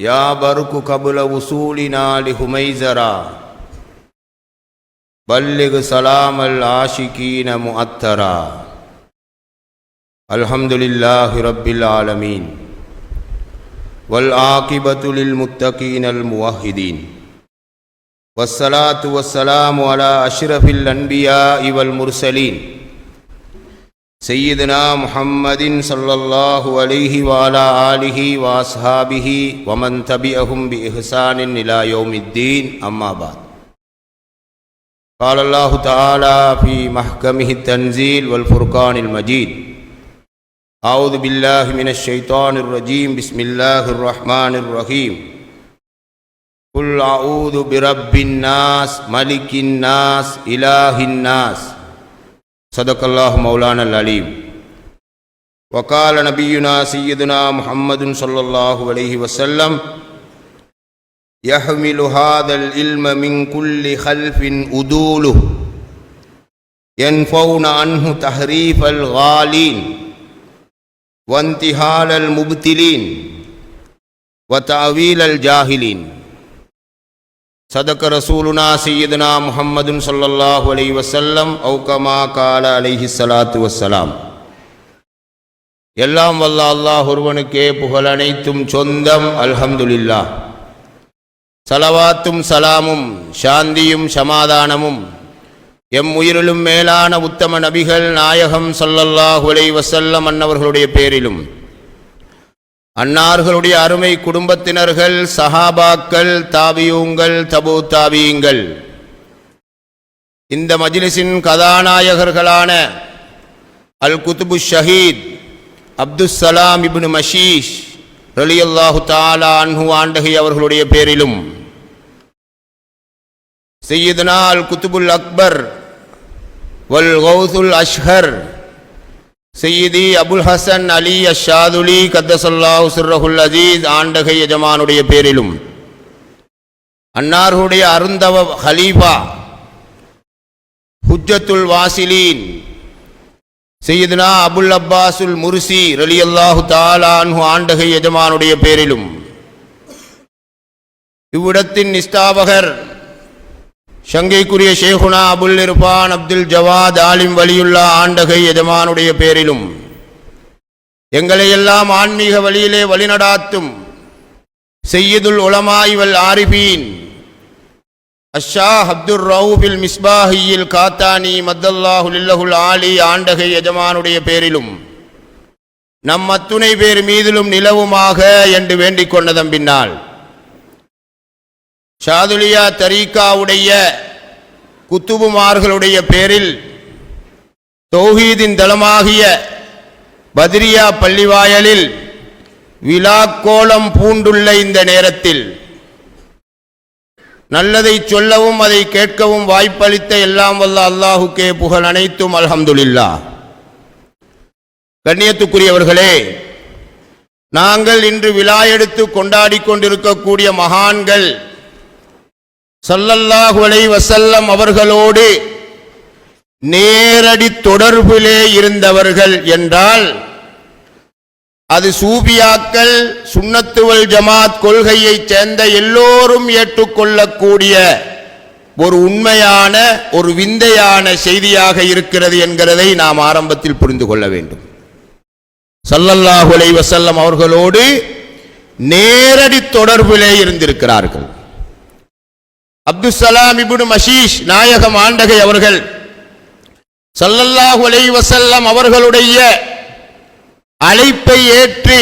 يا برك قبل وصولنا لهميزرا بلغ سلام العاشقين مؤثرا الحمد لله رب العالمين. والعاقبة للمتقين الموحدين. والصلاة والسلام على أشرف الأنبياء والمرسلين. سيدنا محمد صلى الله عليه وعلى آله وأصحابه ومن تبعهم بإحسان إلى يوم الدين. أما بعد قال الله تعالى في محكمه التنزيل والفرقان المجيد أعوذ بالله من الشيطان الرجيم بسم الله الرحمن الرحيم. قل أعوذ برب الناس ملك الناس إله الناس. صدق الله مولانا العليم. وقال نبينا سيدنا محمد صلى الله عليه وسلم يحمل هذا العلم من كل خلف أدوله ينفون عنه تحريف الغالين وانتهال المبتلين وتأويل الجاهلين. صدق رسولنا سيدنا محمد صلى الله عليه وسلم أو كما قال عليه الصلاة والسلام எல்லாம் வல்ல அல்லாஹ் ஒருவனுக்கே புகழ் அனைத்தும் சொந்தம் அல்ஹம்துலில்லாஹ் சலவாத்தும் சலாமும் சாந்தியும் சமாதானமும் எம் உயிரிலும் மேலான உத்தம நபிகள் நாயகம் ஸல்லல்லாஹு அலைஹி வஸல்லம் அன்னவர்களுடைய பேரிலும் அன்னார்களுடைய அருமை குடும்பத்தினர்கள் சஹாபாக்கள் தாபியூங்கள் தபு தாபியுங்கள். இந்த மஜ்லிஸின் கதாநாயகர்களான அல் குத்துபு ஷஹீத் அப்துசலாம் இபின் மஷீஷ் ரலியல்லாஹு தாலா அன்ஹு ஆண்டகை அவர்களுடைய பேரிலும். சையதுனா அல் குத்துபுல் அக்பர் வல் கௌசுல் அஷ்ஹர் செய்தி அபுல் ஹசன் அலி அஷாதுலி கத்தசல்லாஹு சிர்ரஹுல் அஜீஸ் ஆண்டகை எஜமானுடைய பேரிலும். அன்னார்களுடைய அருந்தவ ஹலீஃபா ஹுஜத்துல் வாசிலீன் செய்யதுனா அபுல் அப்பாசுல் முர்சி ரலியல்லாஹு தாலான்ஹு ஆண்டகை எஜமானுடைய பேரிலும். இவ்விடத்தின் நிஸ்தாபகர் ஷங்கைக்குரிய ஷேகுனா அபுல் இர்பான் அப்துல் ஜவாத் ஆலிம் வலியுல்லா ஆண்டகை எஜமானுடைய பேரிலும் எங்களை எல்லாம் ஆன்மீக வழியிலே வழிநடாத்தும் செய்யதுல் உலமாய்வல் ஆரிபீன் அஷா அப்துல் ரவுபில் மிஸ்பாஹியில் காத்தானி மத்தல்லாஹுல் ஆலி ஆண்டகை எஜமானுடைய பேரிலும் நம் அத்துணை பேர் மீதிலும் நிலவுமாக என்று வேண்டிக் கொண்டதன் பின்னால். ஷாதுலியா தரீகாவுடைய குத்துபுமார்களுடைய பேரில் தௌஹீதின் தளமாகிய பத்ரியா பள்ளிவாயலில் விழாக்கோலம் பூண்டுள்ள இந்த நேரத்தில் நல்லதை சொல்லவும் அதை கேட்கவும் வாய்ப்பளித்த எல்லாம் வல்ல அல்லாஹுக்கே புகழ் அனைத்தும் அல்ஹம்துலில்லா. கண்ணியத்துக்குரியவர்களே நாங்கள் இன்று விழா எடுத்து கொண்டாடி கொண்டிருக்கக்கூடிய மகான்கள் சல்லல்லாஹுலை வசல்லம் அவர்களோடு நேரடி தொடர்பிலே இருந்தவர்கள் என்றால் அது சூபியாக்கள் சுண்ணத்துவல் ஜமாத் கொள்கையைச் சேர்ந்த எல்லோரும் ஏற்றுக்கொள்ளக்கூடிய ஒரு உண்மையான ஒரு விந்தையான செய்தியாக இருக்கிறது என்கிறதை நாம் ஆரம்பத்தில் புரிந்து கொள்ள வேண்டும். சல்லல்லாஹுலை வசல்லம் அவர்களோடு நேரடி தொடர்பிலே இருந்திருக்கிறார்கள். அப்துல் சலாம் இப்னு மஷீஷ் நாயகம் ஆண்டகை அவர்கள். சல்லல்லாஹு அலை வசல்லம் அவர்களுடைய அழைப்பை ஏற்று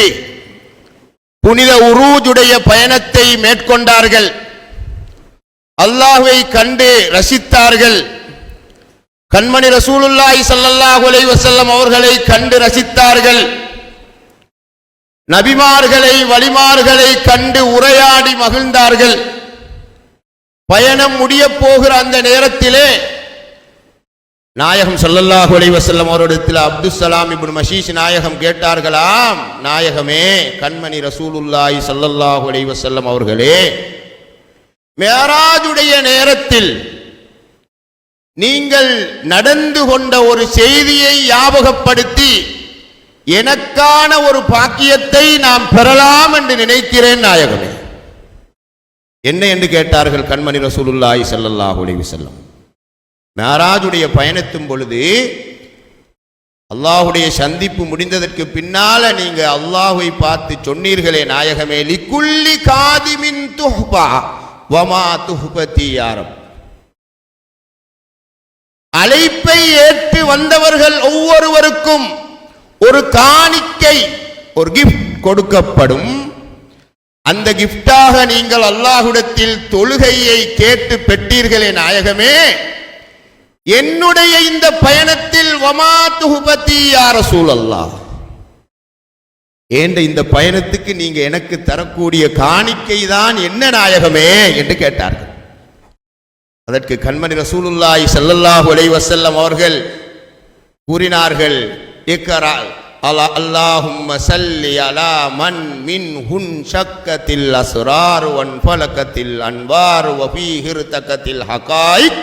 புனித உருஜுடைய பயணத்தை மேற்கொண்டார்கள். அல்லாஹுவை கண்டு ரசித்தார்கள். கண்மணி ரசூலுல்லாஹி சல்லல்லாஹு அலை வசல்லம் அவர்களை கண்டு ரசித்தார்கள். நபிமார்களை வலிமார்களை கண்டு உரையாடி மகிழ்ந்தார்கள். பயணம் முடிய போகிற அந்த நேரத்திலே நாயகம் சல்லல்லாஹு அலைவசல்லம் அவரிடத்தில் அப்துல் சலாம் இப்னு மஷீஷ் நாயகம் கேட்டார்களாம் நாயகமே கண்மணி ரசூலுல்லாய் சல்லல்லாஹு அலைவசல்லம் அவர்களே மேராஜுடைய நேரத்தில் நீங்கள் நடந்து கொண்ட ஒரு செய்தியை ஞாபகப்படுத்தி எனக்கான ஒரு பாக்கியத்தை நாம் பெறலாம் என்று நினைக்கிறேன் நாயகமே. என்ன என்று கேட்டார்கள் கண்மணி ரசூலுல்லாய் செல்லல்லா அலைஹி செல்லும் மேராஜுடைய பயணத்தும் பொழுது அல்லாஹுடைய சந்திப்பு முடிந்ததற்கு பின்னால நீங்க அல்லாஹுவை பார்த்து சொன்னீர்களே நாயகமே லிக்குள்ளி காதிமின் துஹ்பா வமா துஹ்பதி யாரம் அழைப்பை ஏற்று வந்தவர்கள் ஒவ்வொருவருக்கும் ஒரு காணிக்கை ஒரு கிஃப்ட் கொடுக்கப்படும். அந்த கிஃப்டாக நீங்கள் அல்லாஹுடத்தில் தொழுகையை கேட்டு பெற்றீர்களே நாயகமே. என்னுடைய இந்த பயணத்தில் வமா துகுபதி யார சூழல்லா ஏண்ட இந்த பயணத்துக்கு நீங்க எனக்கு தரக்கூடிய காணிக்கை தான் என்ன நாயகமே என்று கேட்டார்கள். அதற்கு கண்மணி ரசூலுல்லாய் ஸல்லல்லாஹு அலைஹி வஸல்லம் அவர்கள் கூறினார்கள் அலா அல்லாஹும்ம சல்லி அலா மன் மின் ஹுன் சக்கத்தில் அஸ்ரார் வன் ஃபலகத்தில் அன்வார் வஃபீ ஹிர்தகத்தில் ஹகாயிக்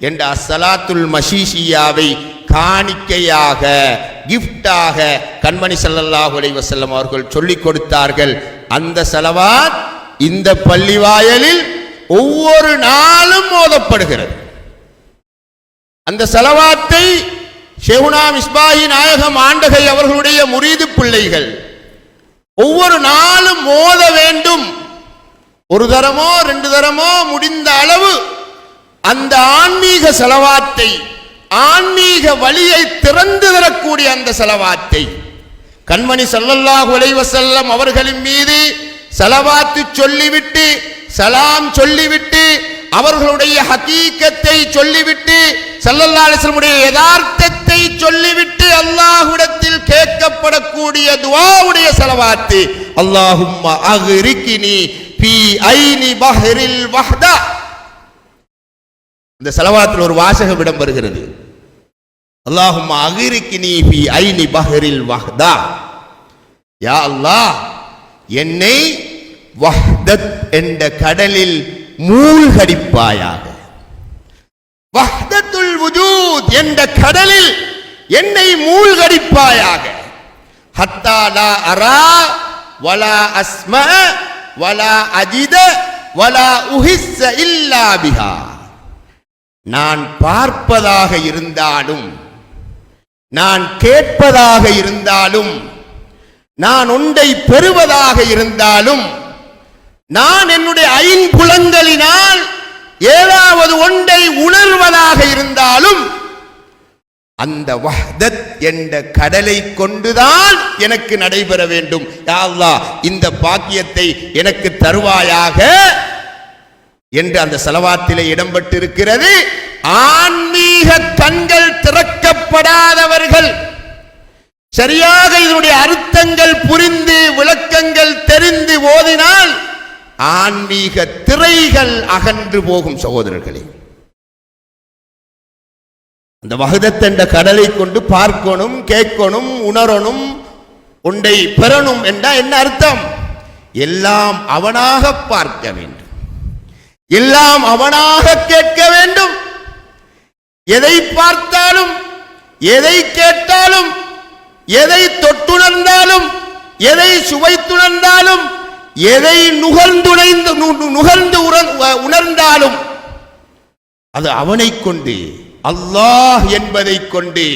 என்ற அசலாத்துல் மஷீஷியாவை காணிக்கையாக கிஃப்டாக கண்மணி ஸல்லல்லாஹு அலைஹி அவர்கள் சொல்லிக் கொடுத்தார்கள். அந்த செலவாத் இந்த பள்ளிவாயலில் ஒவ்வொரு நாளும் மோதப்படுகிறது அந்த செலவாத்தை ஷெகுனா மிஸ்பாஹி நாயகம் ஆண்டகை அவர்களுடைய முரீது பிள்ளைகள். ஒவ்வொரு நாளும் மோத வேண்டும். ஒரு தரமோ ரெண்டு தரமோ முடிந்த அளவு அந்த ஆன்மீக செலவாத்தை ஆன்மீக வழியை திறந்து தரக்கூடிய அந்த செலவாத்தை. கண்மணி ஸல்லல்லாஹு செல்லம் அவர்களின் மீது செலவாத்து சொல்லிவிட்டு சலாம் சொல்லிவிட்டு அவர்களுடைய ஹக்கீக்கத்தை சொல்லிவிட்டு செல்லல்லாசனுடைய யதார்த்தத்தை சொல்லிவிட்டு அல்லாஹுடத்தில் கேட்கப்படக்கூடிய துவாவுடைய செலவாத்து. அல்லாஹும் அக்ரிகினி ஃபீ ஐனி பஹ்ரில் வஹ்தா. இந்த செலவாத்தில் ஒரு வாசகம் இடம் வருகிறது அல்லாஹும் அகிரிக்கினி ஃபி ஐனி பஹரில் வஹ்தா. யா அல்லாஹ் என்னை வஹ்தத் என்ற கடலில் மூழ்கடிப்பாயாக. வஹ்தத்துல் வுஜூத் என்ற கடலில் என்னை மூழ்கடிப்பாயாக. ஹத்தா லா அரா வலா அஸ்ம வலா அஜித வலா உஹிஸ்ஸ இல்லா பிஹா. நான் பார்ப்பதாக இருந்தாலும் நான் கேட்பதாக இருந்தாலும் நான் ஒன்றை பெறுவதாக இருந்தாலும் நான் என்னுடைய ஐம்புலங்களினால் ஏதாவது ஒன்றை உணர்வதாக இருந்தாலும் அந்த வஹ்தத் என்ற கடலை கொண்டுதான் எனக்கு நடைபெற வேண்டும். யா இந்த பாக்கியத்தை எனக்கு தருவாயாக என்று அந்த செலவாத்திலே இடம்பெற்றிருக்கிறது. ஆன்மீக கண்கள் திறக்கப்படாதவர்கள் சரியாக இதனுடைய அர்த்தங்கள் புரிந்து விளக்கங்கள் தெரிந்து ஓதினால் ஆன்மீக திரைகள் அகன்று போகும் சகோதரர்களே. அந்த வகுதத் என்ற கடலை கொண்டு பார்க்கணும் கேட்கணும் உணரணும் உண்டை பெறணும் என்றா என்ன அர்த்தம்? எல்லாம் அவனாக பார்க்க வேண்டும். எல்லாம் அவனாக கேட்க வேண்டும். எதை பார்த்தாலும் எதை கேட்டாலும் எதை தொட்டுணர்ந்தாலும் எதை சுவைத்துணர்ந்தாலும் எதை நுகர்ந்துணைந்து நுகர்ந்து உணர்ந்தாலும் அது அவனை கொண்டு அல்லாஹ் என்பதை கொண்டு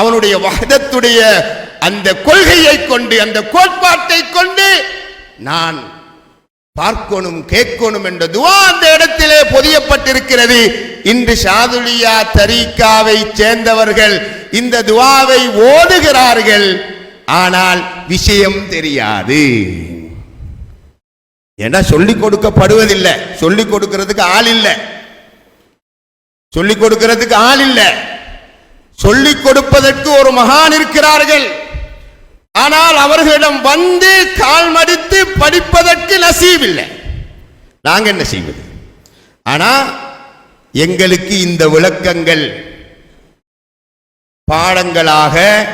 அவனுடைய வகதத்துடைய அந்த கொள்கையை கொண்டு அந்த கோட்பாட்டை கொண்டு நான் பார்க்கணும் கேட்கணும் என்ற துவா அந்த இடத்திலே பொதியப்பட்டிருக்கிறது. இன்று ஷாதுலியா தரீக்காவை சேர்ந்தவர்கள் இந்த துவாவை ஓதுகிறார்கள். ஆனால் விஷயம் தெரியாது. ஏன்னா சொல்லிக் கொடுக்கப்படுவதில்லை? சொல்லிக் கொடுக்கிறதுக்கு ஆள் இல்லை. சொல்லிக் கொடுக்கிறதுக்கு ஆள் இல்லை. சொல்லிக் கொடுப்பதற்கு ஒரு மகான் இருக்கிறார்கள். ஆனால் அவர்களிடம் வந்து கால் மடித்து படிப்பதற்கு நசீவ் இல்லை நாங்க என்ன செய்வது? ஆனா எங்களுக்கு இந்த விளக்கங்கள் பாடங்களாக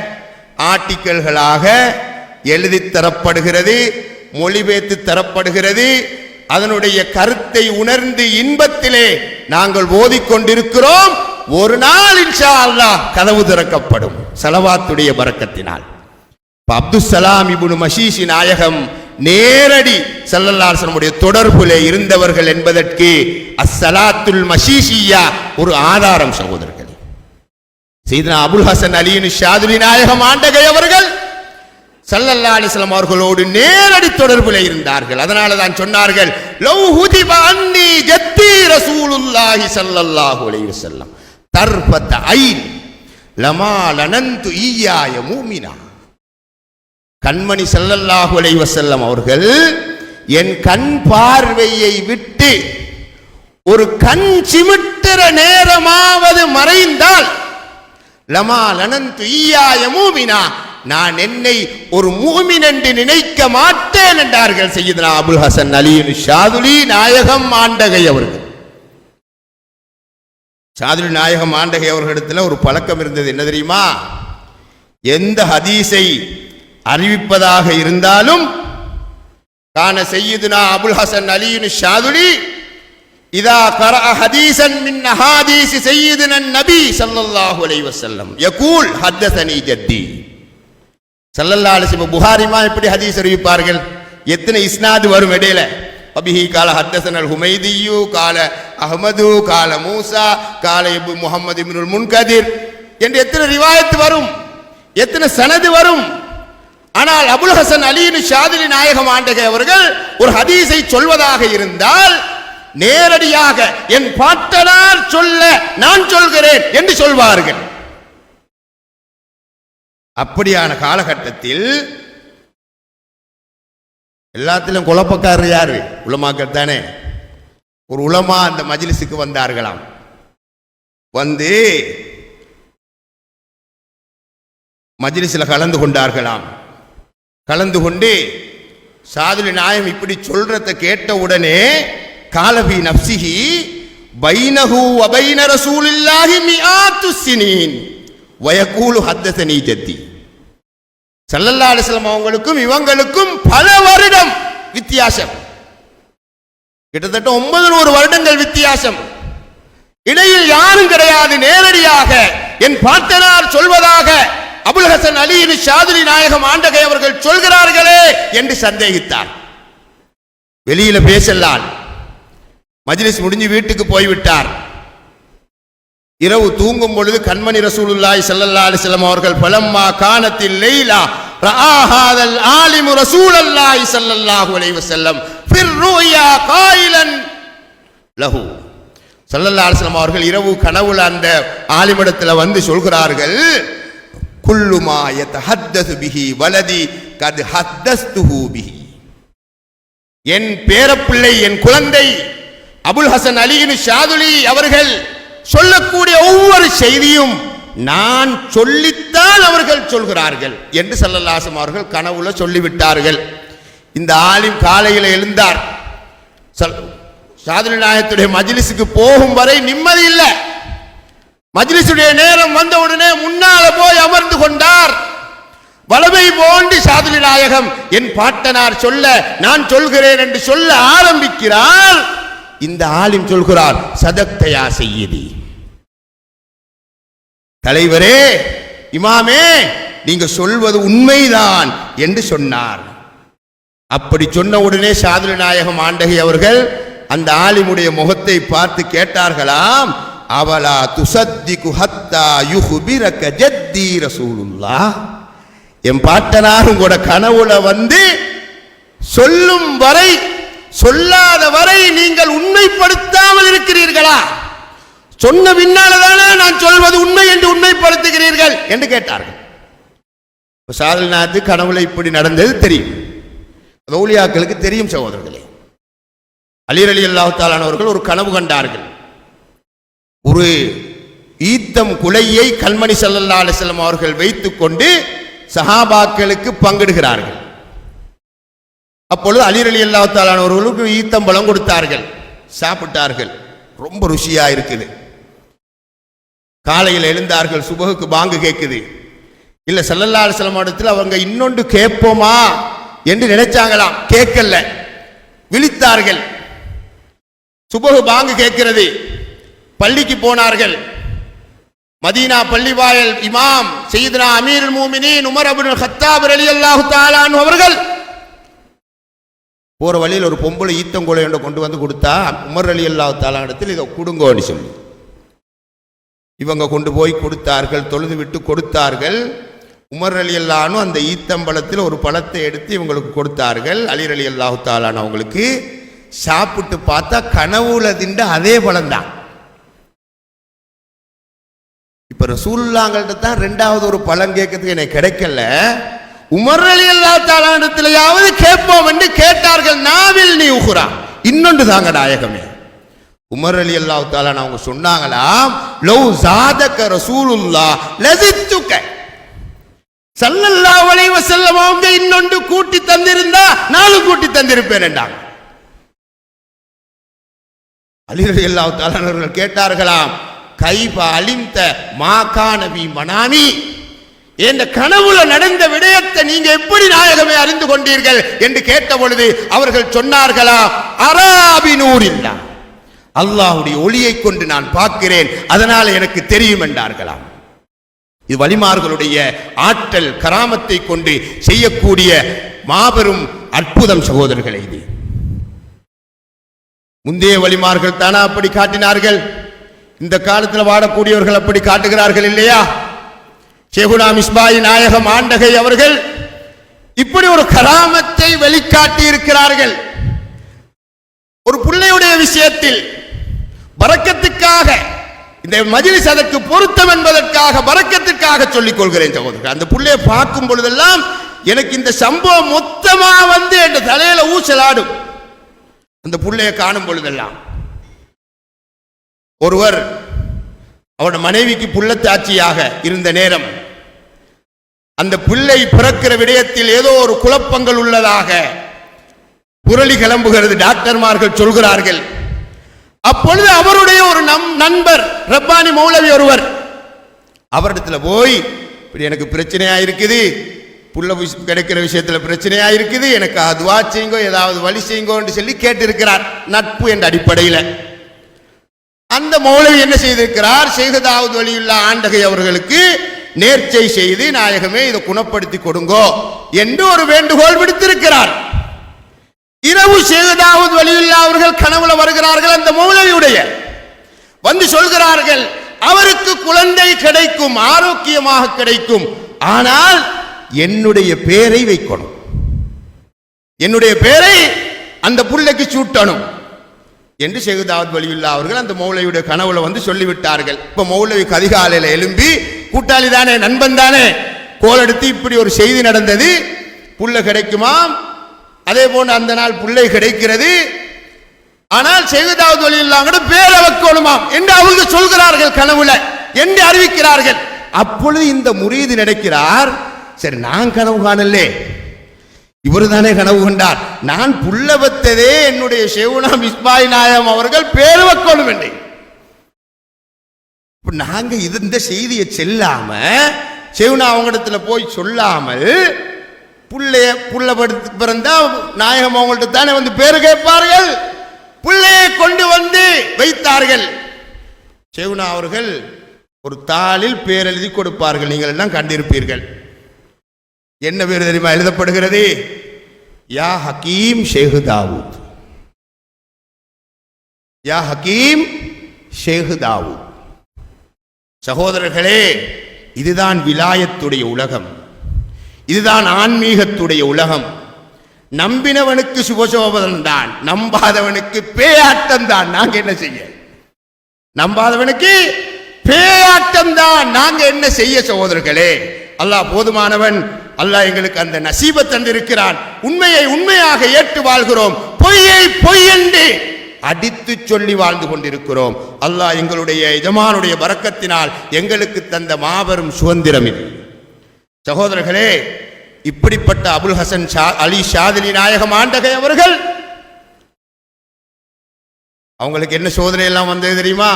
ஆர்டிக்கல்களாக எழுதித் தரப்படுகிறது. மொழிபெயர்த்து தரப்படுகிறது. அதனுடைய கருத்தை உணர்ந்து இன்பத்திலே நாங்கள் ஓதிக்கொண்டிருக்கிறோம். ஒரு நாள் இன்ஷா அல்லாஹ் கதவு திறக்கப்படும். செலவாத்துடைய பறக்கத்தினால். அப்துல் சலாம் இபுனு மஷீஷி நாயகம் நேரடி செல்லல்லாசனுடைய தொடர்புலே இருந்தவர்கள் என்பதற்கு அஸ்ஸலாத்துல் மஷீஷியா ஒரு ஆதாரம் சகோதரர்களே. செய்தனா அபுல் ஹசன் அலியின் ஷாதுலி நாயகம் ஆண்டகை அவர்கள் சல்லல்லா அலிஸ்லாம் அவர்களோடு நேரடி தொடர்பில் இருந்தார்கள். அதனால தான் சொன்னார்கள் லவ் ஹுதிப அன்னி ஜத்தி ரசூலுல்லாஹி ஸல்லல்லாஹு அலைஹி வஸல்லம் தர்பத ஐன் லமா லனந்து ஈயாய மூமினா. கண்மணி ஸல்லல்லாஹு அலைஹி வஸல்லம் அவர்கள் என் கண் பார்வையை விட்டு ஒரு கண் சிமிட்டுற நேரமாவது மறைந்தால் லமா லனந்து ஈயாய மூமினா. நான் என்னை ஒரு மூமின் என்று நினைக்க மாட்டேன் என்றார்கள் செய்யுதுனா அபுல் ஹசன் அலியின் ஷாதுலி நாயகம் ஆண்டகை அவர்கள். ஷாதுலி நாயகம் ஆண்டகை அவர்களிடத்தில் ஒரு பழக்கம் இருந்தது. என்ன தெரியுமா? எந்த ஹதீஸை அறிவிப்பதாக இருந்தாலும் தான செய்யுதுனா அபுல் ஹசன் அலியின் ஷாதுலி இதா கர ஹதீசன் மின் அஹாதீஸ் செய்யுதுனன் நபி சல்லல்லாஹு அலைஹி வஸல்லம். யகூல் ஹத்தசனி ஜத்தி. சல்லல்லா அலைஹி புகாரிமா இப்படி ஹதீஸ் அறிவிப்பார்கள். எத்தனை இஸ்னாது வரும் இடையில? அபிஹி கால ஹத்தசனல் ஹுமைதியு கால அஹமது கால மூசா கால இபு முகமது இப்னுல் முன்கதிர் என்று எத்தனை ரிவாயத்து வரும்? எத்தனை சனது வரும்? ஆனால் அபுல் ஹசன் அலியின் ஷாதிலி நாயகம் ஆண்டகை அவர்கள் ஒரு ஹதீஸை சொல்வதாக இருந்தால் நேரடியாக என் பாட்டனார் சொல்ல நான் சொல்கிறேன் என்று சொல்வார்கள். அப்படியான காலகட்டத்தில் எல்லாத்திலும் குழப்பக்காரர் யாரு? உலமாக்கள் தானே. ஒரு உலமா அந்த மஜிலிஸுக்கு வந்தார்களாம். வந்து மஜ்லிஸில் கலந்து கொண்டார்களாம். கலந்து கொண்டு சாதுலி நாயம் இப்படி சொல்றத கேட்ட உடனே காலபி நப்சிஹி பைனஹு வபைன ரசூலில்லாஹி மிஆத்து சினீன். வயக்கூலு ஹத்தசனி ஜத்தி. சல்லல்லா அலிஸ்லாம் அவங்களுக்கும் இவங்களுக்கும் பல வருடம் வித்தியாசம். கிட்டத்தட்ட ஒன்பது நூறு வருடங்கள் வித்தியாசம். இடையில் யாரும் கிடையாது நேரடியாக என் பாட்டனார் சொல்வதாக அபுல் ஹசன் அலியின் ஷாதிரி நாயகம் ஆண்டகை அவர்கள் சொல்கிறார்களே என்று சந்தேகித்தார். வெளியில பேசலான். மஜ்லிஸ் முடிஞ்சு வீட்டுக்கு போய்விட்டார். இரவு தூங்கும் பொழுது கண்மணி ரசூலுல்லாய் செல்லல்லா அலிசல்லம் அவர்கள் பலம்மா கானத்தில் லெய்லா ரஆ ஆலிமு ரசூலல்லாய் செல்லல்லாஹு அலைஹி செல்லம் ஃபிர்ரூயா காயிலன் லஹு. செல்லல்லா அலிசல்லம் அவர்கள் இரவு கனவுல அந்த ஆலிமிடத்தில் வந்து சொல்கிறார்கள் குல்லுமா யதஹத்தஸு பிஹி வலதி கத் ஹத்தஸ்துஹு பிஹி. என் பேரப்பிள்ளை என் குழந்தை அபுல் ஹசன் அலியின் ஷாதுலி அவர்கள் சொல்லக்கூடிய ஒவ்வொரு செய்தியும் நான் சொல்லித்தான் அவர்கள் சொல்கிறார்கள் என்று சல்லல்லாசம் அவர்கள் கனவுல சொல்லிவிட்டார்கள். இந்த ஆலிம் காலையில் எழுந்தார். சாதனை நாயத்துடைய மஜ்லிஸுக்கு போகும் வரை நிம்மதி இல்லை. மஜ்லிஸுடைய நேரம் வந்த உடனே முன்னால போய் அமர்ந்து கொண்டார். வலமை போன்று சாதுலி நாயகம் என் பாட்டனார் சொல்ல நான் சொல்கிறேன் என்று சொல்ல ஆரம்பிக்கிறார். இந்த ஆலிம் சொல்கிறார் சதக்தயா செய்யதி தலைவரே இமாமே நீங்க சொல்வது உண்மைதான் என்று சொன்னார். அப்படி சொன்ன உடனே சாதுல நாயகம் ஆண்டகை அவர்கள் அந்த ஆலிமுடைய முகத்தை பார்த்து கேட்டார்களாம் அவலா துசத்தி குஹத்தா யுஹுபிரக ஜத்தி ரசூலுல்லாஹ் என் பாட்டனார் கூட கனவுல வந்து சொல்லும் வரை சொல்லாத வரை நீங்கள் உண்மைப்படுத்தாமல் இருக்கிறீர்களா? சொன்ன பின்னால்தானே நான் சொல்வது உண்மை என்று உண்மைப்படுத்துகிறீர்கள் என்று கேட்டார்கள். சாதல்நாத்து கனவுல இப்படி நடந்தது தெரியும். ரவுலியாக்களுக்கு தெரியும் சகோதரர்களே. அலிர் அலி அல்லாஹாலானவர்கள் ஒரு கனவு கண்டார்கள். ஒரு ஈத்தம் குலையை கல்மணி சல்லல்லா அலிஸ்லம் அவர்கள் வைத்துக்கொண்டு சஹாபாக்களுக்கு பங்கிடுகிறார்கள். அப்பொழுது அலிர் அலி அல்லாஹாலானவர்களுக்கு ஈத்தம்பழம் கொடுத்தார்கள். சாப்பிட்டார்கள். ரொம்ப ருசியா இருக்குது. காலையில் எழுந்தார்கள் சுபகுக்கு பாங்கு கேட்குது இல்லை செல்லல்லா அலிஸ்லாம் இடத்துல அவங்க இன்னொன்று கேட்போமா என்று நினைச்சாங்களாம். கேட்கல. விழித்தார்கள். சுபகு பாங்கு கேட்கிறது. பள்ளிக்கு போனார்கள். மதீனா பள்ளிவாயல் இமாம் செய்தனா அமீர் மூமினின் உமர் அபுல் ஹத்தாப் அலி அல்லாஹு தாலான் அவர்கள் போற வழியில் ஒரு பொம்பளை ஈத்தங்கோலை கொண்டு வந்து கொடுத்தா உமர் அலி அல்லா தாலாடத்தில் இதை கொடுங்கோன்னு சொல்லி. இவங்க கொண்டு போய் கொடுத்தார்கள் தொழுது விட்டு கொடுத்தார்கள். உமர் அலி அல்லானும் அந்த ஈத்தம்பழத்தில் ஒரு பழத்தை எடுத்து இவங்களுக்கு கொடுத்தார்கள். அலிர் அலி அல்லாஹு தாலான் அவங்களுக்கு. சாப்பிட்டு பார்த்தா கனவுல திண்ட அதே பழம்தான். இப்போ ரசூல்லாங்கள்ட்ட தான் ரெண்டாவது ஒரு பழம் கேட்கறதுக்கு எனக்கு கிடைக்கல. உமர் அலி அல்லா கேட்போம் என்று கேட்டார்கள். நாவில் நீ உகுரா இன்னொன்று தாங்க நாயகமே. உமர் அலி அல்லாஹ் தாலான் அவங்க சொன்னாங்களாம் லவ் ஜாதக ரசூலுல்லா லசித்துக்க. சல்லல்லா வளைவ செல்லம் அவங்க இன்னொன்று கூட்டி தந்திருந்தா நானும் கூட்டி தந்திருப்பேன் அலி அலி அல்லாஹ் தாலான் அவர்கள் கேட்டார்களாம் கைப அழிந்த மாகாணவி மனாமி? என் கனவுல நடந்த விடயத்தை நீங்க எப்படி நாயகமே அறிந்து கொண்டீர்கள்? என்று கேட்ட பொழுது அவர்கள் சொன்னார்களா அராபி நூரில்லா. அல்லாஹுடைய ஒளியை கொண்டு நான் பார்க்கிறேன். அதனால் எனக்கு தெரியும் என்றார்களாம். இது வலிமார்களுடைய ஆற்றல் கராமத்தை கொண்டு செய்யக்கூடிய மாபெரும் அற்புதம் சகோதரர்களே இது. முந்தைய வழிமார்கள் தானா அப்படி காட்டினார்கள். இந்த காலத்தில் வாழக்கூடியவர்கள் அப்படி காட்டுகிறார்கள் இல்லையா? ஷேகுனா மிஸ்பாயி நாயகம் ஆண்டகை அவர்கள் இப்படி ஒரு கராமத்தை வெளிக்காட்டி இருக்கிறார்கள் ஒரு பிள்ளையுடைய விஷயத்தில் பறக்கத்துக்காக இந்த மஜிலிஸ் அதற்கு பொருத்தம் என்பதற்காக பறக்கத்திற்காக சொல்லிக் கொள்கிறேன் சகோதரர் அந்த புள்ளையை பார்க்கும் பொழுதெல்லாம் எனக்கு இந்த சம்பவம் மொத்தமா வந்து என் தலையில ஊசலாடும். அந்த புள்ளையை காணும் பொழுதெல்லாம் ஒருவர் அவரோட மனைவிக்கு புள்ளத்தாட்சியாக இருந்த நேரம் அந்த பிள்ளை பிறக்கிற விடயத்தில் ஏதோ ஒரு குழப்பங்கள் உள்ளதாக புரளி கிளம்புகிறது. டாக்டர்மார்கள் சொல்கிறார்கள். அப்பொழுது அவருடைய ஒரு நம் நண்பர் ரப்பானி மௌலவி ஒருவர் அவரிடத்துல போய் இப்படி எனக்கு பிரச்சனையா இருக்குது புள்ள விஷ- கிடைக்கிற விஷயத்துல பிரச்சனையா இருக்குது எனக்கு அதுவா செய்யுங்கோ ஏதாவது வழி செய்யுங்கோன்னு சொல்லி கேட்டிருக்கிறார். நட்பு என்ற அடிப்படையில். அந்த மௌலவி என்ன செய்திருக்கிறார்? செய்ததாவது வழியுள்ள ஆண்டகை அவர்களுக்கு நேர்ச்சை செய்து நாயகமே இதை குணப்படுத்தி கொடுங்கோ என்று ஒரு வேண்டுகோள் விடுத்திருக்கிறார். இரவு செய்ததாவது வழியுள்ள அவர்கள் கனவுல வருகிறார்கள் அந்த மௌலவியுடைய. வந்து சொல்கிறார்கள் அவருக்கு குழந்தை கிடைக்கும் ஆரோக்கியமாக கிடைக்கும். ஆனால் என்னுடைய பேரை வைக்கணும். என்னுடைய பேரை அந்த புள்ளைக்கு சூட்டணும். என்று செய்தாவத் வழியுள்ள அவர்கள் அந்த மௌலவியுடைய கனவுல வந்து சொல்லிவிட்டார்கள். இப்ப மௌலவி கதிகாலையில் எழும்பி கூட்டாளி தானே நண்பன் தானே? கோலெடுத்து இப்படி ஒரு செய்தி நடந்தது. புள்ள கிடைக்குமாம் அதே போன்று அந்த நாள் புள்ளை கிடைக்கிறது. ஆனால் செய்வதாவது வழி இல்லாம பேர வைக்கணுமாம் என்று அவங்க சொல்கிறார்கள் கனவுல என்று அறிவிக்கிறார்கள். அப்பொழுது இந்த முரீது நினைக்கிறார் சரி நான் கனவு காணலே. இவர் தானே கனவு கண்டார். நான் புள்ள வைத்ததே என்னுடைய ஷெவுனா மிஸ்பாய் நாயம் அவர்கள் பேர் வைக்கணும் என்று நாங்கள் நாங்க இந்த செய்தியை செல்லாம செவுனா அவங்களிடத்துல போய் சொல்லாமல் புள்ளைய புள்ள படுத்து பிறந்தா நாயகம் அவங்கள்ட்ட தானே வந்து பேரு கேட்பார்கள்? புள்ளையை கொண்டு வந்து வைத்தார்கள். செவுனா அவர்கள் ஒரு தாளில் பேர் எழுதி கொடுப்பார்கள். நீங்கள் எல்லாம் கண்டிருப்பீர்கள். என்ன பேர் தெரியுமா எழுதப்படுகிறது? யா ஹக்கீம் ஷேகு தாவூத். யா ஹக்கீம் ஷேகு தாவூத். சகோதரர்களே இதுதான் விலாயத்துடைய உலகம். இதுதான் ஆன்மீகத்துடைய உலகம். நம்பினவனுக்கு சுபசோபனம் தான் நம்பாதவனுக்கு பேயாட்டம் தான். நாங்க என்ன செய்ய? நம்பாதவனுக்கு பேயாட்டம் தான். நாங்க என்ன செய்ய சகோதரர்களே? அல்லாஹ் போதுமானவன். அல்லாஹ் எங்களுக்கு அந்த நசீப தந்திருக்கிறான். உண்மையை உண்மையாக ஏற்று வாழ்கிறோம். பொய்யை பொய் என்று அடித்து சொல்லி வாழ்ந்து கொண்டிருக்கிறோம். அல்லாஹ் எங்களுடைய எஜமானுடைய வரக்கத்தினால் எங்களுக்கு தந்த மாபெரும் சுதந்திரம் இது. சகோதரர்களே இப்படிப்பட்ட அபுல் ஹசன் ஷா அலி ஷாதிலி நாயகம் ஆண்டகை அவர்கள் அவங்களுக்கு என்ன சோதனை எல்லாம் வந்தது தெரியுமா?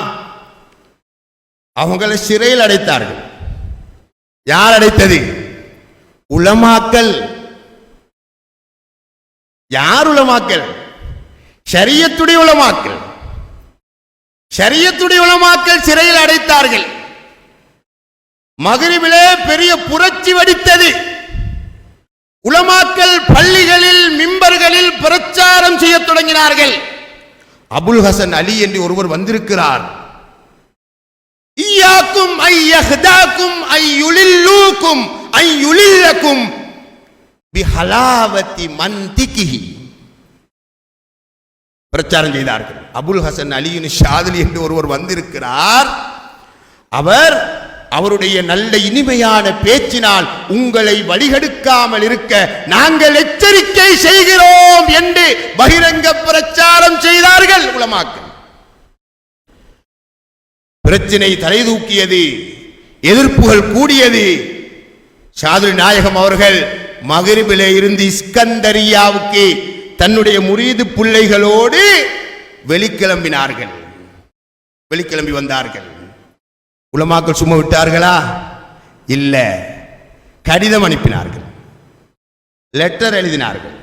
அவங்களை சிறையில் அடைத்தார்கள். யார் அடைத்தது? உலமாக்கல் யார் உலமாக்கல் சரியத்துடைய உலமாக்கல் சரியத்துடைய உலமாக்கல் சிறையில் அடைத்தார்கள். மகிரிபிலே பெரிய புரட்சி வடித்தது. உலமாக்கல் பள்ளிகளில் மிம்பர்களில் பிரச்சாரம் செய்யத் தொடங்கினார்கள். அபுல் ஹசன் அலி என்று ஒருவர் வந்திருக்கிறார். ஈயாக்கும் ஐயஹ்தாக்கும் ஐயுலில்லூக்கும் ஐயுலில்லக்கும் பிஹலாவத்தி மந்திகிஹி பிரச்சாரம் செய்தார்கள். அபுல் ஹசன் அலியின் ஷாதிலி என்று ஒருவர் வந்திருக்கிறார். அவர் அவருடைய நல்ல இனிமையான பேச்சினால் உங்களை வழிகெடுக்காமல் இருக்க நாங்கள் எச்சரிக்கை செய்கிறோம் என்று பகிரங்க பிரச்சாரம் செய்தார்கள் உலமாக்கள். பிரச்சினை தலை தூக்கியது எதிர்ப்புகள் கூடியது. சாதுரி நாயகம் அவர்கள் மகரிபிலே இருந்து இஸ்கந்தரியாவுக்கு தன்னுடைய முரீது பிள்ளைகளோடு வெளிக்கிளம்பினார்கள். வெளிக்கிளம்பி வந்தார்கள். உலமாக்கள் சும்மா விட்டார்களா? இல்லை. கடிதம் அனுப்பினார்கள். லெட்டர் எழுதினார்கள்.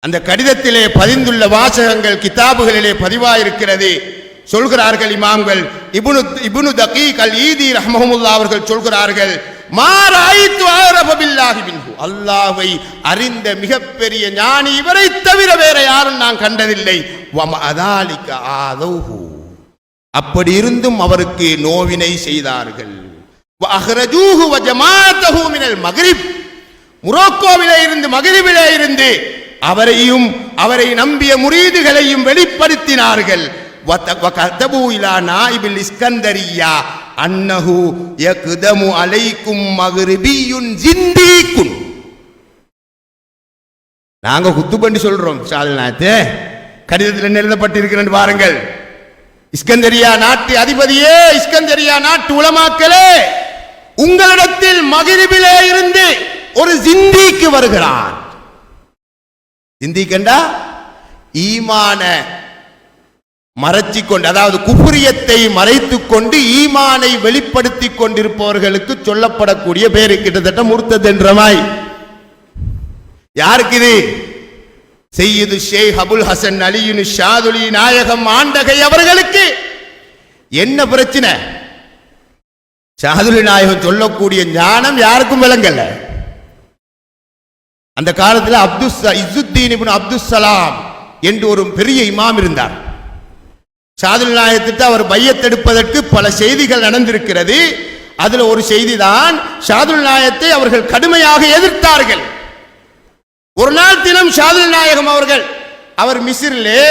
அந்த கடிதத்திலே பதிந்துள்ள வாசகங்கள் கிதாபுகளிலே பதிவாயிருக்கிறது. சொல்கிறார்கள் இமாம்கள் இபுனு இபுனு தகீக் அல் ஈதி ரஹமஹமுல்லா அவர்கள் சொல்கிறார்கள் மாராயித்து ஆரப மின்ஹு. அறிந்த மிகப்பெரிய ஞானி இவரை தவிர வேற யாரும் நான் கண்டதில்லை. வம அதாலிக ஆதௌஹு. அப்படி இருந்தும் அவருக்கு நோவினை செய்தார்கள். வஅஹ்ரஜூஹு வஜமாஅத்தஹு மினல் மக்ரிப். முரோக்கோவிலே இருந்து மகிழ்விலே இருந்து அவரையும் அவரை நம்பிய முரீதுகளையும் வெளிப்படுத்தினார்கள். வத- வகதபு இலா நாயிபில் இஸ்கந்தரியா. அன்னஹு யக்தமு அலைக்கும் மக்ரிபியுன் ஜிந்தீக்குன் நாங்க குத்து பண்ணி சொல்றோம் சாதனாத்தே கடிதத்தில் என்ன எழுதப்பட்டிருக்கிறது பாருங்கள். இஸ்கந்தரியா நாட்டு அதிபதியே இஸ்கந்தரியா நாட்டு உலமாக்கலே உங்களிடத்தில் மகிழ்விலே இருந்து ஒரு சிந்திக்கு வருகிறான். ஜிந்திக்கண்டா ஈமான மறைச்சி கொண்டு அதாவது குப்புரியத்தை மறைத்துக் கொண்டு ஈமானை வெளிப்படுத்தி கொண்டிருப்பவர்களுக்கு சொல்லப்படக்கூடிய பேரு கிட்டத்தட்ட முர்த்ததென்றமாய் யாருக்கு இது? செய்யுது ஷேக் அபுல் ஹசன் அலியின் ஷாதுலி நாயகம் ஆண்டகை அவர்களுக்கு. என்ன பிரச்சனை? ஷாதுலி நாயகம் சொல்லக்கூடிய ஞானம் யாருக்கும் விளங்கல. அந்த காலத்தில் அப்துஸ் இசுத்தீன் இபின் அப்துஸ் சலாம் என்று ஒரு பெரிய இமாம் இருந்தார். ஷாதுல் நாயகத்திட்டு அவர் பையத்தெடுப்பதற்கு பல செய்திகள் நடந்திருக்கிறது. அதில் ஒரு செய்தி தான் ஷாதுல் நாயத்தை அவர்கள் கடுமையாக எதிர்த்தார்கள். ஒரு நாள் தினம் ஷாதுல் நாயகம் அவர்கள் அவர் மிசிரிலே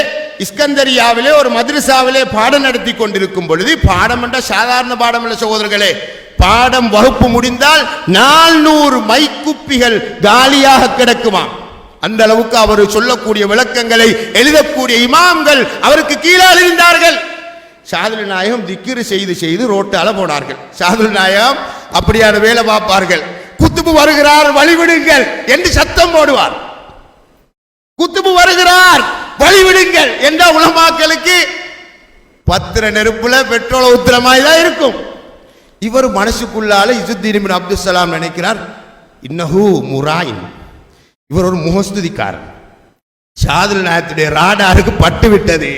இஸ்கந்தரியாவிலே ஒரு மதுரசாவிலே பாடம் நடத்தி கொண்டிருக்கும் பொழுது பாடம் என்ற சாதாரண பாடம் இல்லை சகோதரர்களே பாடம் வகுப்பு முடிந்தால் நானூறு மைக்குப்பிகள் காலியாக கிடக்குமா? அந்த அளவுக்கு அவர் சொல்லக்கூடிய விளக்கங்களை எழுதக்கூடிய இமாம்கள் அவருக்கு கீழே இருந்தார்கள் சாதுல நாயகம் திக்கிரு செய்து செய்து ரோட்டால போனார்கள். சாதுல நாயகம் அப்படியான வேலை பார்ப்பார்கள். குத்துபு வருகிறார் வழிவிடுங்கள் என்று சத்தம் போடுவார். குத்துபு வருகிறார் வழிவிடுங்கள் என்ற உலமாக்களுக்கு பத்திர நெருப்புல பெட்ரோல் ஊத்துற தான் இருக்கும். இவர் மனசுக்குள்ளால இசுத்தீன் அப்துல் சலாம் நினைக்கிறார் இன்னஹு முராயின். இவர் ஒரு முகஸ்துதிக்காரர். ஷாதுல் நாயத்துடைய ராடாருக்கு பட்டு விட்டது.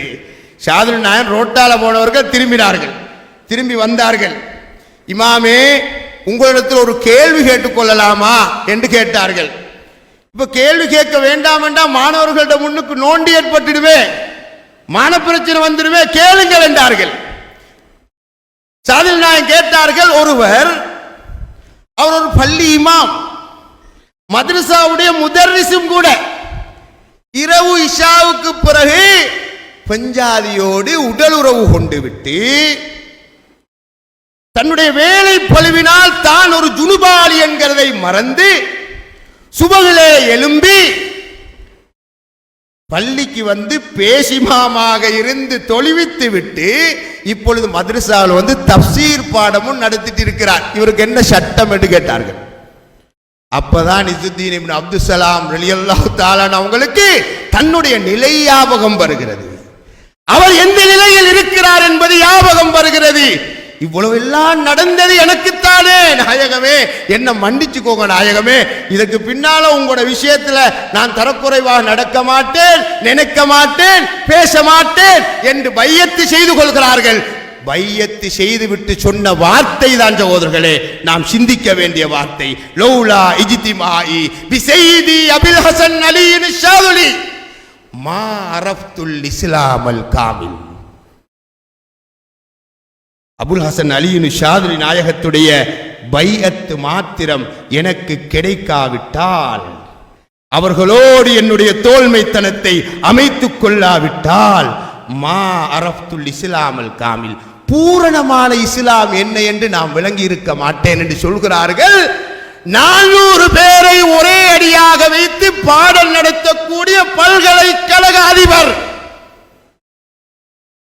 ஷாதுல் நாயன் ரோட்டால போனவர்கள் திரும்பினார்கள். திரும்பி வந்தார்கள். இமாமே உங்களிடத்தில் ஒரு கேள்வி கேட்டுக்கொள்ளலாமா என்று கேட்டார்கள். இப்ப கேள்வி கேட்க வேண்டாம் என்றால் மாணவர்கள்ட முன்னுக்கு நோண்டி ஏற்பட்டுடுவே மான பிரச்சனை வந்துடுவே கேளுங்கள் என்றார்கள். சாதில் நாயன் கேட்டார்கள் ஒருவர் அவர் ஒரு பள்ளி இமாம். மதரசாவுடைய முதர்ரிசும் கூட. இரவு இஷாவுக்கு பிறகு பஞ்சாதியோடு உடல் உறவு கொண்டு விட்டு தன்னுடைய வேலை பழுவினால் தான் ஒரு ஜுனுபாலி என்கிறதை மறந்து சுபகிலே எழும்பி பள்ளிக்கு வந்து பேசிமாமாக இருந்து தொழுவித்து விட்டு இப்பொழுது மதுரசாவில் வந்து தப்சீர் பாடமும் நடத்திட்டு இருக்கிறார். இவருக்கு என்ன சட்டம் என்று கேட்டார்கள். அப்பதான் இசுத்தீன் அப்துல் சலாம் ரலியல்லா தாலான் அவங்களுக்கு தன்னுடைய நிலை ஞாபகம் வருகிறது. அவர் எந்த நிலையில் இருக்கிறார் என்பது ஞாபகம் வருகிறது. இவ்வளவு எல்லாம் நடந்தது எனக்குத்தானே நாயகமே. என்ன மன்னிச்சுக்கோங்க நாயகமே. இதுக்கு பின்னால உங்களோட விஷயத்துல நான் தரக்குறைவாக நடக்க மாட்டேன் நினைக்க மாட்டேன் பேச மாட்டேன் என்று பையத்து செய்து கொள்கிறார்கள். பையத்து செய்துவிட்டு சொன்ன வார்த்தை தான் சகோதரர்களே நாம் சிந்திக்க வேண்டிய வார்த்தை. லௌலா இஜ்திமாஇ பிசைதி அபில் ஹசன் அலியின் ஷாதுலி. மா அரப்துல் இஸ்லாமல் காமில். அபுல் ஹசன் அலியின் ஷாதிரி நாயகத்துடைய பையத்து மாத்திரம் எனக்கு கிடைக்காவிட்டால் அவர்களோடு என்னுடைய தோல்மைத்தனத்தை அமைத்துக் கொள்ளாவிட்டால் மா அரப்துல் இஸ்லாமல் காமில். பூரணமான இஸ்லாம் என்ன என்று நாம் விளங்கி இருக்க மாட்டேன் என்று சொல்கிறார்கள். நானூறு பேரை ஒரே அடியாக வைத்து பாடல் நடத்தக்கூடிய பல்கலைக்கழக அதிபர்.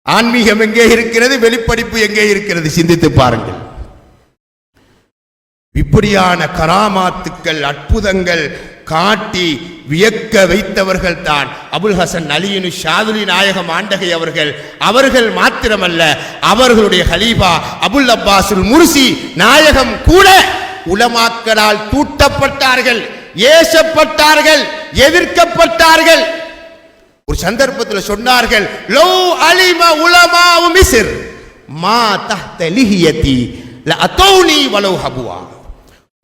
ஆன்மீகம் எங்கே இருக்கிறது வெளிப்படிப்பு எங்கே இருக்கிறது சிந்தித்து பாருங்கள். இப்படியான கராமாத்துக்கள் அற்புதங்கள் காட்டி வியக்க வைத்தவர்கள் தான் அபுல் ஹசன் அலியினு ஷாதுலி நாயகம் ஆண்டகை அவர்கள். அவர்கள் மாத்திரமல்ல அவர்களுடைய ஹலீஃபா அபுல் அப்பாசுல் முர்சி நாயகம் கூட உலமாக்களால் தூட்டப்பட்டார்கள் ஏசப்பட்டார்கள் எதிர்க்கப்பட்டார்கள். ஒரு சந்தர்ப்பத்தில் சொன்னார்கள் லோ அலிம உலமா மிசிர் மா தஹ்த லிஹியதி ல அதௌனி வலோ ஹபுவா.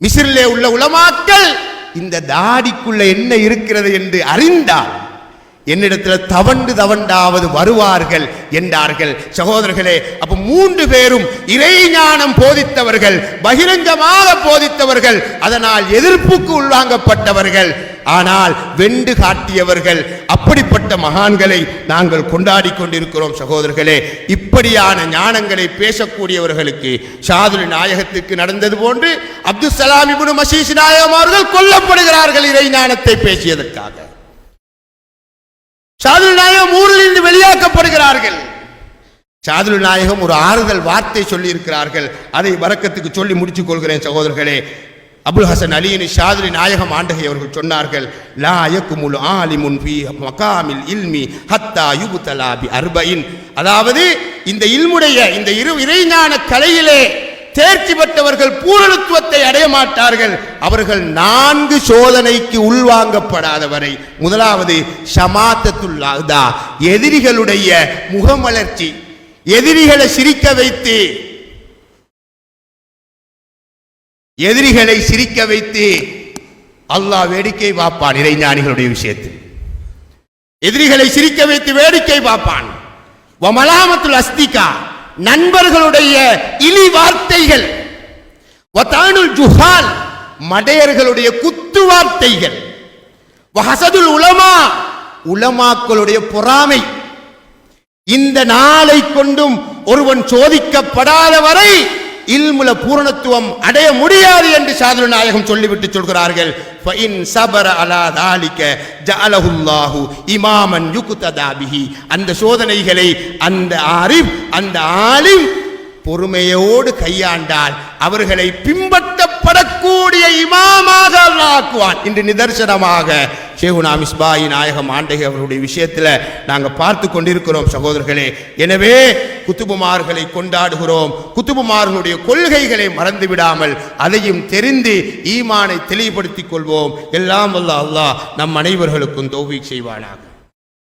மிசிரிலே உள்ள உலமாக்கள் இந்த தாடிக்குள்ள என்ன இருக்கிறது? என்று அறிந்தால் என்னிடத்தில் தவண்டு தவண்டாவது வருவார்கள் என்றார்கள். சகோதரர்களே அப்ப மூன்று பேரும் இறைஞானம் போதித்தவர்கள் பகிரங்கமாக போதித்தவர்கள் அதனால் எதிர்ப்புக்கு உள்வாங்கப்பட்டவர்கள் ஆனால் வெண்டு காட்டியவர்கள் அப்படிப்பட்ட மகான்களை நாங்கள் கொண்டாடி கொண்டிருக்கிறோம் சகோதரர்களே. இப்படியான ஞானங்களை பேசக்கூடியவர்களுக்கு சாதுரி நாயகத்துக்கு நடந்தது போன்று அப்துல் சலாம் இபுனு மசீஸ் நாயகம் அவர்கள் கொல்லப்படுகிறார்கள் இறை ஞானத்தை பேசியதற்காக. ஷாதுல் நாயகம் ஊரில் இருந்து வெளியாக்கப்படுகிறார்கள். ஷாதுல் நாயகம் ஒரு ஆறுதல் வார்த்தை சொல்லி இருக்கிறார்கள் அதை வரக்கத்துக்கு சொல்லி முடித்துக் கொள்கிறேன் சகோதரர்களே. அபுல் ஹசன் அலியின் ஷாதுலி நாயகம் ஆண்டகை அவர்கள் சொன்னார்கள் லா யக்குமுல் ஆலிமுன் பி மகாமில் இல்மி ஹத்தா யுபுதலா பி அர்பயின் அதாவது இந்த இல்முடைய இந்த இரு இறைஞான கலையிலே தேர்ச்சி பெற்றவர்கள் பூரணத்துவத்தை அடைய மாட்டார்கள். அவர்கள் நான்கு சோதனைக்கு உள்வாங்கப்படாதவரை. முதலாவது ஷமாத்தத்துல்லாதா எதிரிகளுடைய முகமலர்ச்சி. எதிரிகளை சிரிக்க வைத்து. எதிரிகளை சிரிக்க வைத்து. அல்லாஹ் வேடிக்கை பார்ப்பான் இறைஞானிகளுடைய விஷயத்தில். எதிரிகளை சிரிக்க வைத்து வேடிக்கை பார்ப்பான். வமலாமத்துல் அஸ்திகா நண்பர்களுடைய இழி வார்த்தைகள் வதானுல் ஜுஹால் மடையர்களுடைய குத்து வார்த்தைகள் வஹசதுல் உலமா உலமாக்களுடைய பொறாமை. இந்த நாளை கொண்டும் ஒருவன் சோதிக்கப்படாத வரை இல்முல பூரணத்துவம் அடைய முடியாது என்று சாதுர நாயகம் சொல்லிவிட்டு சொல்கிறார்கள். ஃபைன் சபர அலா தாலிக்க ஜஅலஹுல்லாஹு இமாமன் யுகுத்ததாபிஹி அந்த சோதனைகளை அந்த ஆரிஃப் அந்த ஆலிம் பொறுமையோடு கையாண்டால் அவர்களை பின்பற்றப்படக்கூடிய இமாமாக ஆக்குவான். இன்று நிதர்சனமாக ஷேகுனா மிஸ்பாயி நாயகம் ஆண்டகை அவருடைய விஷயத்தில் நாங்கள் பார்த்து கொண்டிருக்கிறோம் சகோதரர்களே. எனவே குத்துபுமார்களை கொண்டாடுகிறோம். குத்துபுமார்களுடைய கொள்கைகளை மறந்து விடாமல் அதையும் தெரிந்து ஈமானை தெளிவுபடுத்திக் கொள்வோம். எல்லாம் வல்ல அல்லாஹ் நம் அனைவர்களுக்கும் தோவி செய்வானாக.